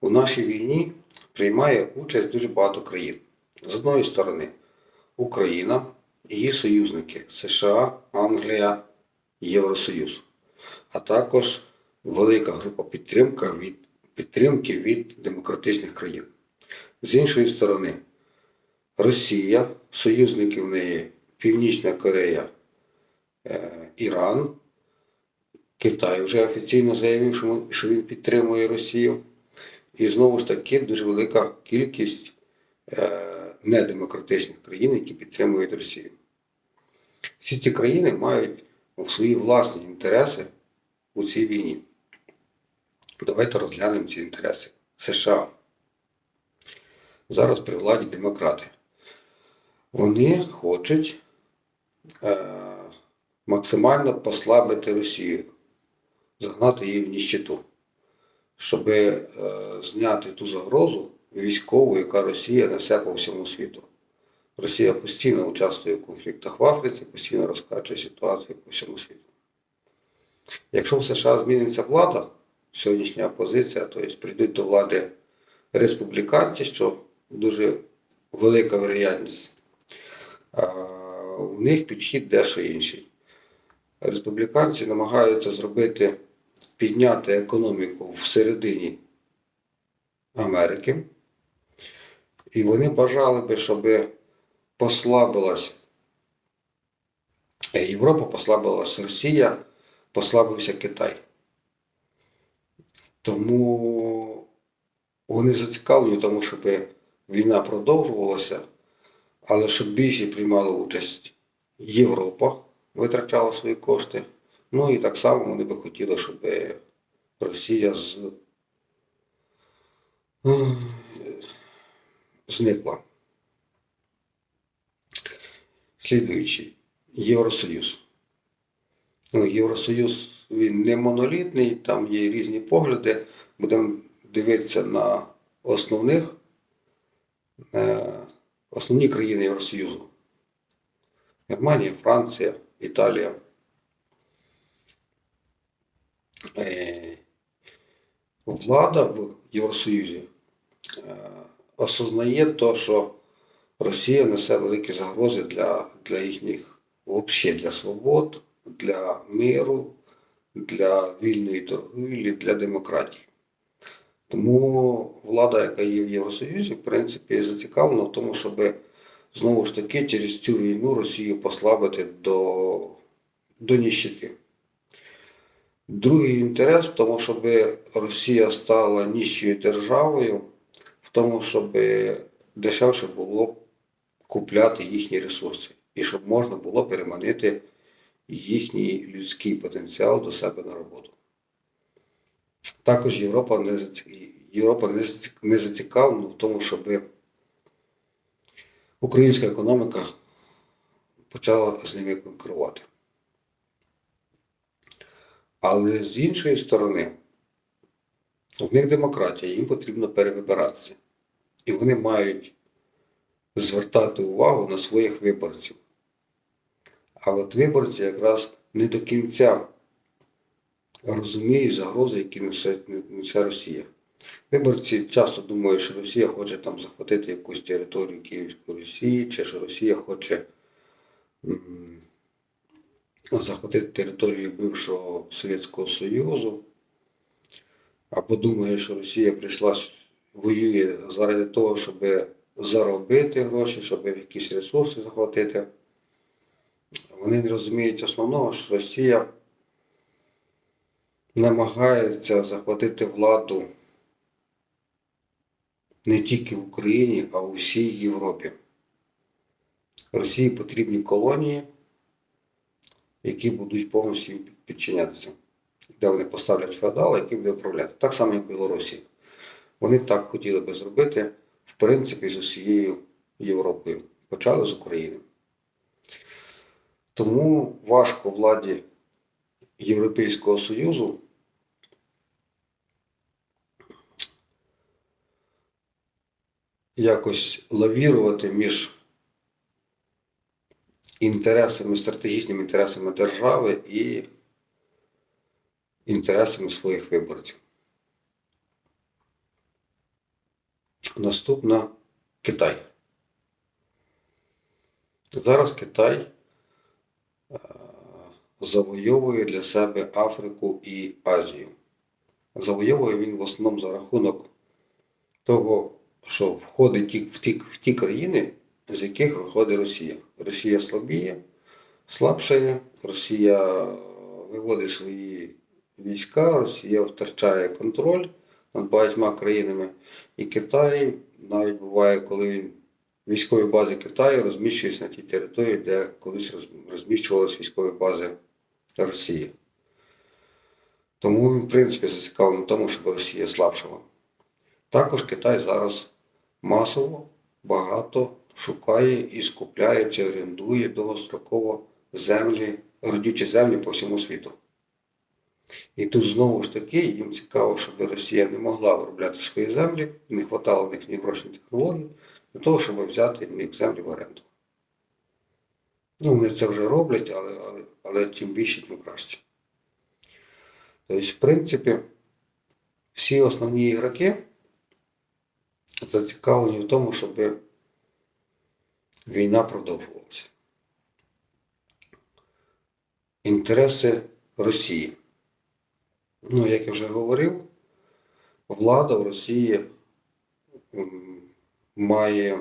У нашій війні приймає участь дуже багато країн. З одної сторони, Україна і її союзники США, Англія, Євросоюз, а також велика група підтримка від, підтримки від демократичних країн. З іншої сторони, Росія, союзники в неї Північна Корея, е, Іран, Китай вже офіційно заявив, що він- підтримує Росію. І знову ж таки дуже велика кількість е, недемократичних країн, які підтримують Росію. Всі ці країни мають свої власні інтереси у цій війні. Давайте розглянемо ці інтереси. США. Зараз при владі демократи. Вони хочуть е, максимально послабити Росію, загнати її в ніщиту, щоб е, зняти ту загрозу військову, яка Росія несе по всьому світу. Росія постійно участвує в конфліктах в Африці, постійно розкачує ситуацію по всьому світу. Якщо в США зміниться влада, сьогоднішня опозиція, тобто прийдуть до влади республіканці, що дуже велика вероятність, у них підхід дещо інший. Республіканці намагаються зробити, підняти економіку всередині Америки, і вони бажали би, щоб послабилась Європа, послабилась Росія, послабився Китай. Тому вони зацікавлені тому, щоб війна продовжувалася, але щоб більше приймала участь Європа, витрачала свої кошти. Ну і так само вони би хотіли, щоб Росія з... зникла. Слідуючий Євросоюз. Ну, Євросоюз він не монолітний, там є різні погляди. Будемо дивитися на основних, е, основні країни Євросоюзу. Германія, Франція, Італія. Е, Влада в Євросоюзі е, осознає то, що Росія несе великі загрози для, для їхніх, взагалі для свобод, для миру, для вільної торгівлі, для демократії. Тому влада, яка є в Євросоюзі, в принципі, зацікавлена в тому, щоб знову ж таки через цю війну Росію послабити до, до ніщити. Другий інтерес в тому, щоб Росія стала ніщою державою, в тому, щоб дешевше було купляти їхні ресурси і щоб можна було переманити їхній людський потенціал до себе на роботу. Також Європа не, Європа не зацікавлена в тому, щоб українська економіка почала з ними конкурувати. Але з іншої сторони, в них демократія, їм потрібно перевибиратися. І вони мають звертати увагу на своїх виборців. А от виборці якраз не до кінця розуміють загрози, які несе, несе Росія. Виборці часто думають, що Росія хоче там захватити якусь територію Київської Росії, чи що Росія хоче захватити територію бившого Совєтського Союзу, або думає, що Росія прийшла, воює заради того, щоб заробити гроші, щоб якісь ресурси захватити. Вони не розуміють основного, що Росія намагається захватити владу не тільки в Україні, а у всій Європі. Росії потрібні колонії, які будуть повністю їм підчинятися, де вони поставлять феодала, який буде управляти. Так само, як в Білорусі. Вони так хотіли би зробити, в принципі, з усією Європою. Почали з України. Тому важко владі Європейського Союзу якось лавірувати між інтересами, стратегічними інтересами держави і інтересами своїх виборців. Наступна Китай. Зараз Китай е, завойовує для себе Африку і Азію. Завойовує він в основному за рахунок того, що входить в ті, в ті країни, з яких виходить Росія. Росія слабіє, слабшає, Росія виводить свої війська, Росія втрачає контроль над багатьма країнами. І Китай навіть буває, коли він військові бази Китаю розміщуються на тій території, де колись роз- розміщувалися військові бази Росії. Тому він, в принципі, зацікавлений в тому, щоб Росія слабшала. Також Китай зараз масово багато шукає і скупляє чи орендує довгостроково землі, родючі землі по всьому світу. І тут знову ж таки їм цікаво, щоб Росія не могла виробляти свої землі, не вистачало в них ні грошей, ні технологій, для того, щоб взяти в них землі в оренду. Ну, вони це вже роблять, але, але, але чим більше, тим краще. Тобто, в принципі, всі основні ігроки зацікавлені в тому, щоб війна продовжувалася. Інтереси Росії. Ну, як я вже говорив, влада в Росії має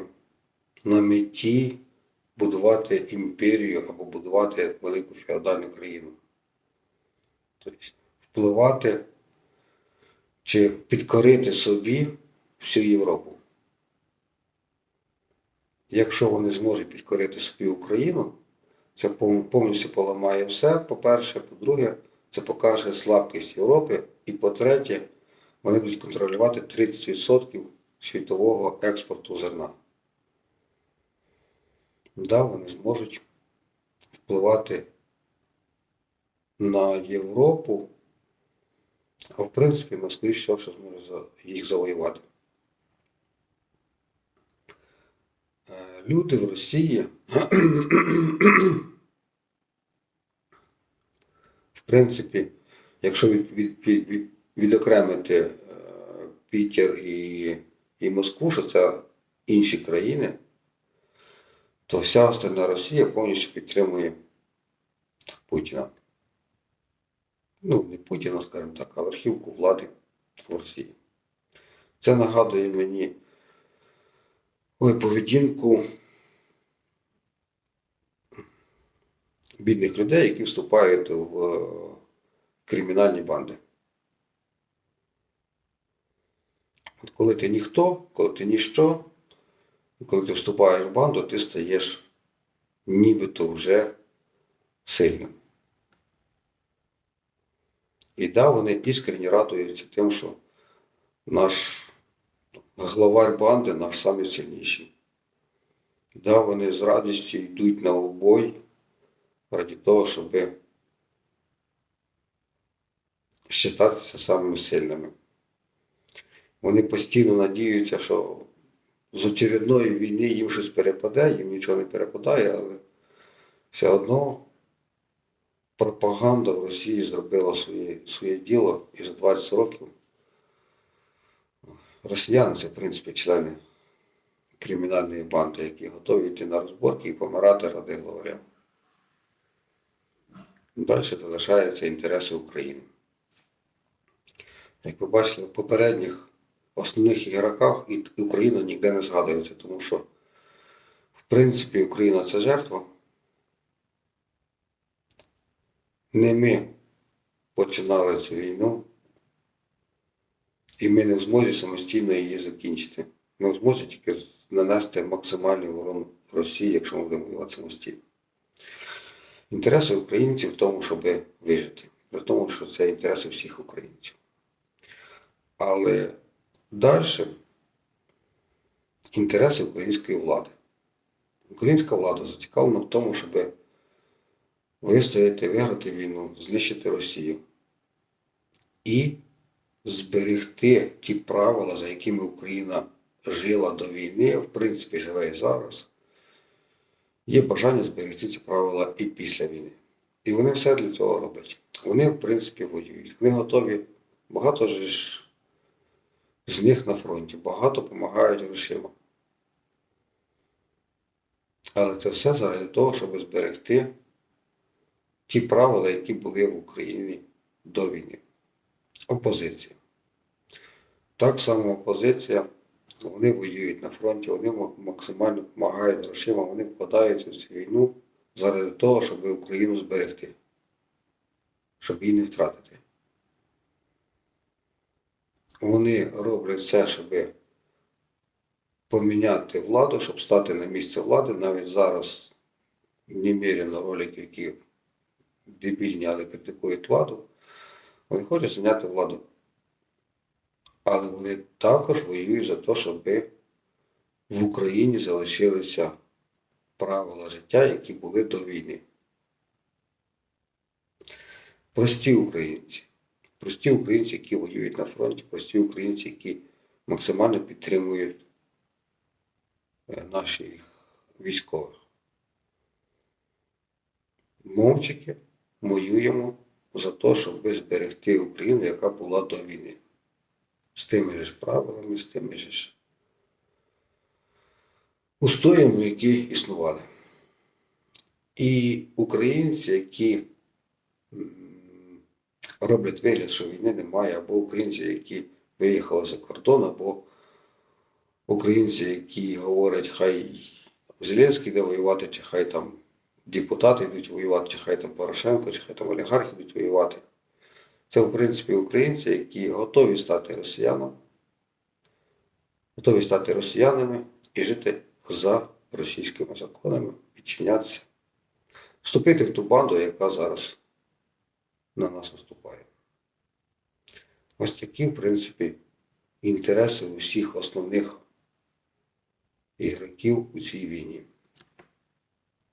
на меті будувати імперію або будувати велику феодальну країну. Тобто впливати чи підкорити собі всю Європу. Якщо вони зможуть підкорити собі Україну, це повністю поламає все. По-перше, по-друге, це покаже слабкість Європи. І по-третє, вони будуть контролювати 30% світового експорту зерна. Да, вони зможуть впливати на Європу, а в принципі, ну, скоріш всього, що зможе їх завоювати. Е, Люди в Росії, в принципі, якщо від, від, від, від, відокремити е, Пітер і, і Москву, що це інші країни, то вся остальна Росія повністю підтримує Путіна. Ну, не Путіна, скажімо так, а верхівку влади в Росії. Це нагадує мені ой, поведінку бідних людей, які вступають в е, кримінальні банди. От коли ти ніхто, коли ти ніщо, коли ти вступаєш в банду, ти стаєш нібито вже сильним. І да, вони іскренні радуються тим, що наш главарь банди наш самий сильніший. Да, вони з радістю йдуть на обой раді того, щоб вважатися самими сильними. Вони постійно надіються, що з очередної війни їм щось перепаде, їм нічого не перепадає, але все одно пропаганда в Росії зробила своє, своє діло і за 20 років росіяни це, в принципі, члени кримінальної банди, які готові йти на розборки і помирати ради главаря. Далі залишаються інтереси України. Як ви бачили, в попередніх основних ігроках Україна ніде не згадується, тому що, в принципі, Україна це жертва. Не ми починали цю війну, і ми не в змозі самостійно її закінчити. Ми в змозі тільки нанести максимальний урон Росії, якщо ми будемо воювати самостійно. Інтереси українців в тому, щоб вижити, при тому, що це інтереси всіх українців. Але далі інтереси української влади. Українська влада зацікавлена в тому, щоб вистояти, виграти війну, знищити Росію і зберегти ті правила, за якими Україна жила до війни, в принципі, живе і зараз. Є бажання зберегти ці правила і після війни. І вони все для цього роблять. Вони, в принципі, воюють. Вони готові. Багато ж з них на фронті. Багато допомагають грошима. Але це все заради того, щоб зберегти ті правила, які були в Україні до війни. Опозиція. Так само опозиція, вони воюють на фронті, вони максимально допомагають грошима, вони вкладаються в цю війну заради того, щоб Україну зберегти, щоб її не втратити. Вони роблять все, щоб поміняти владу, щоб стати на місце влади. Навіть зараз немірено ролики, які дебільні, але критикують владу. Вони хочуть зайняти владу. Але вони також воюють за те, щоб в Україні залишилися правила життя, які були до війни. Прості українці. Прості українці, які воюють на фронті, прості українці, які максимально підтримують е, наших військових. Мовчики воюємо за те, щоб зберегти Україну, яка була до війни. З тими ж правилами, з тими ж устоями, які існували. І українці, які роблять вигляд, що війни немає, або українці, які виїхали за кордон, або українці, які говорять, хай Зеленський йде воювати, чи хай там депутати йдуть воювати, чи хай там Порошенко, чи хай там олігархи йдуть воювати. Це, в принципі, українці, які готові стати росіянами, готові стати росіянами і жити за російськими законами, підчинятися, вступити в ту банду, яка зараз на нас наступає. Ось такі, в принципі, інтереси усіх основних ігроків у цій війні.